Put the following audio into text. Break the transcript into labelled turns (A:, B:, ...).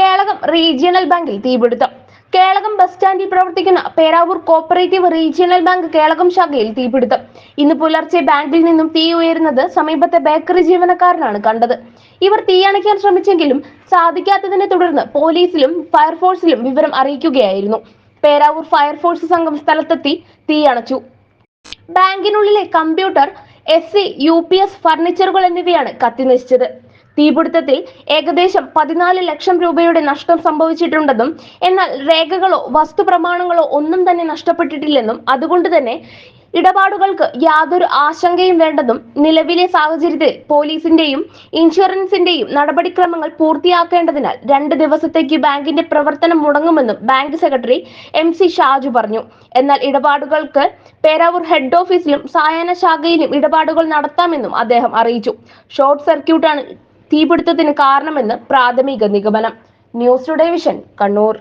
A: Kelakam regional ബാങ്കിൽ തീപിടുത്തം. Kelakam bus സ്റ്റാൻഡിൽ പ്രവർത്തിക്കുന്ന Peravoor cooperative regional bank Kelakam ശാഖയിൽ തീപിടുത്തം. ഇന്ന് പുലർച്ചെ ബാങ്കിൽ നിന്നും തീ ഉയരുന്നത് സമീപത്തെ ബേക്കറി ജീവനക്കാരനാണ് കണ്ടത്. ഇവർ തീയണയ്ക്കാൻ ശ്രമിച്ചെങ്കിലും സാധിക്കാത്തതിനെ തുടർന്ന് പോലീസിലും ഫയർഫോഴ്സിലും വിവരം അറിയിക്കുകയായിരുന്നു. പേരാവൂർ ഫയർഫോഴ്സ് സംഘം സ്ഥലത്തെത്തി തീയണച്ചു ബാങ്കിനുള്ളിലെ computer S C U P S ഫർണിച്ചറുകൾ എന്നിവയാണ് കത്തിനശിച്ചത് തീപിടുത്തത്തിൽ ഏകദേശം പതിനാല് ലക്ഷം രൂപയുടെ നഷ്ടം സംഭവിച്ചിട്ടുണ്ടെന്നും എന്നാൽ രേഖകളോ വസ്തു പ്രമാണങ്ങളോ ഒന്നും തന്നെ നഷ്ടപ്പെട്ടിട്ടില്ലെന്നും അതുകൊണ്ട് തന്നെ ഇടപാടുകൾക്ക് യാതൊരു ആശങ്കയും വേണ്ടെന്നും നിലവിലെ സാഹചര്യത്തിൽ പോലീസിന്റെയും ഇൻഷുറൻസിന്റെയും നടപടിക്രമങ്ങൾ പൂർത്തിയാക്കേണ്ടതിനാൽ രണ്ട് ദിവസത്തേക്ക് ബാങ്കിന്റെ പ്രവർത്തനം മുടങ്ങുമെന്നും bank secretary M C Shaju പറഞ്ഞു. എന്നാൽ ഇടപാടുകൾക്ക് പേരാവൂർ ഹെഡ് ഓഫീസിലും സായന ശാഖയിലും ഇടപാടുകൾ നടത്താമെന്നും അദ്ദേഹം അറിയിച്ചു. ഷോർട്ട് സർക്യൂട്ടാണ് തീപിടുത്തത്തിന് കാരണമെന്ന് പ്രാഥമിക നിഗമനം. News Today Vision Kannur.